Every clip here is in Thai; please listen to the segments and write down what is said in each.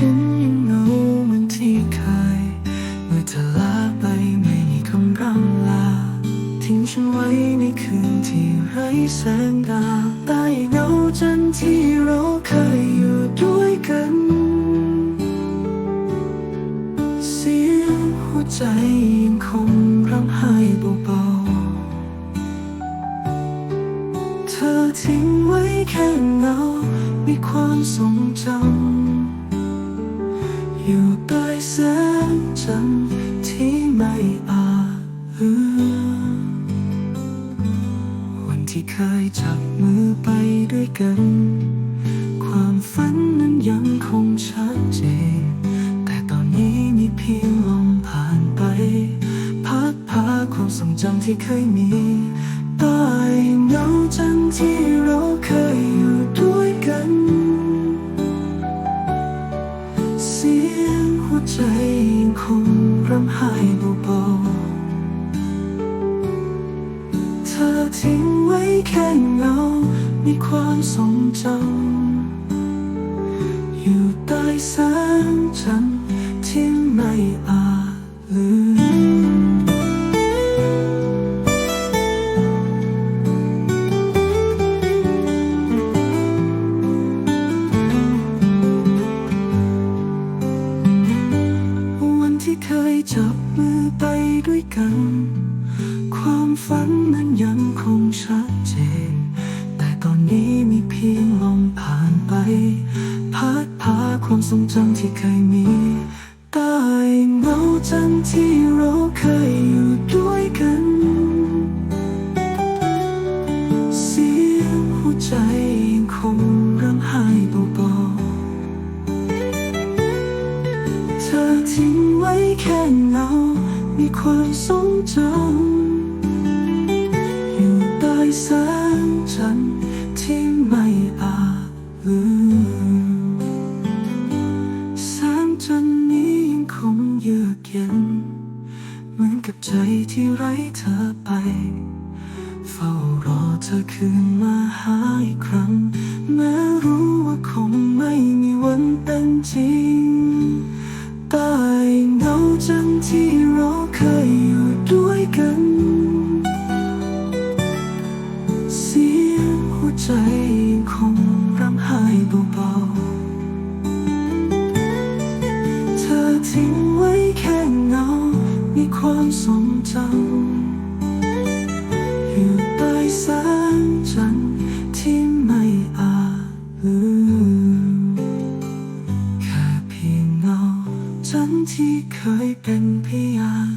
ฉันยังเหงาเหมือนที่เคยเมื่อเธอลาไปไม่มีคำร่ำลา ทิ้งฉันไว้ในคืนที่ไร้แสงดาวใต้เงาจันที่เราเคยอยู่ด้วยกัน เสียงหัวใจยังคงร้องไห้เบาๆเธอทิ้งไว้แค่เงา มีความทรงจำ อยู่ใต้แสงจันทร์ที่ไม่อาจเลืมวันที่เคยจับมือไปด้วยกัน ความฝันนั้นยังคงชัดเจน แต่ตอนนี้มีเพียงลมผ่านไป พัดพาความทรงจำที่เคยมีใต้เงาจันทร์ที่เราเคย สียงหัวใจยังคงร่ำไห้เบาๆเธอทิ้งไว้แค่เงา มีความทรงจำอยู่ใต้แสงจันทร์ ที่เคยจับมือไปด้วยกัน ความฝันนั้นยังคงชัดเจน แต่ตอนนี้มีเพียงลมผ่านไป พัดพาความทรงจำที่เคยมีใต้เงาจันที่เราเคยอยู่ด้วยกัน แค่เงา มีความทรงจำอยู่ใต้แสงจันทร์ที่ไม่อาจลืมแสงจันทร์นี้ยังคงเยือกเย็น เหมือนกับใจที่ไร้เธอไป เฝ้ารอเธอคืนมาหาอีกครั้งแม้ ความทรงจำอยู่ใต้แสงจันทร์ที่ไม่อาจลืมแค่เพียงเงาจันที่เคยเป็นพยาน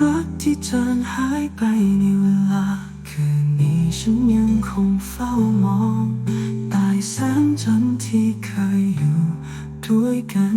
รักที่จางหายไปในเวลา คืนนี้ฉันยังคงเฝ้ามองใต้แสงจันทร์ที่เคยอยู่ด้วยกัน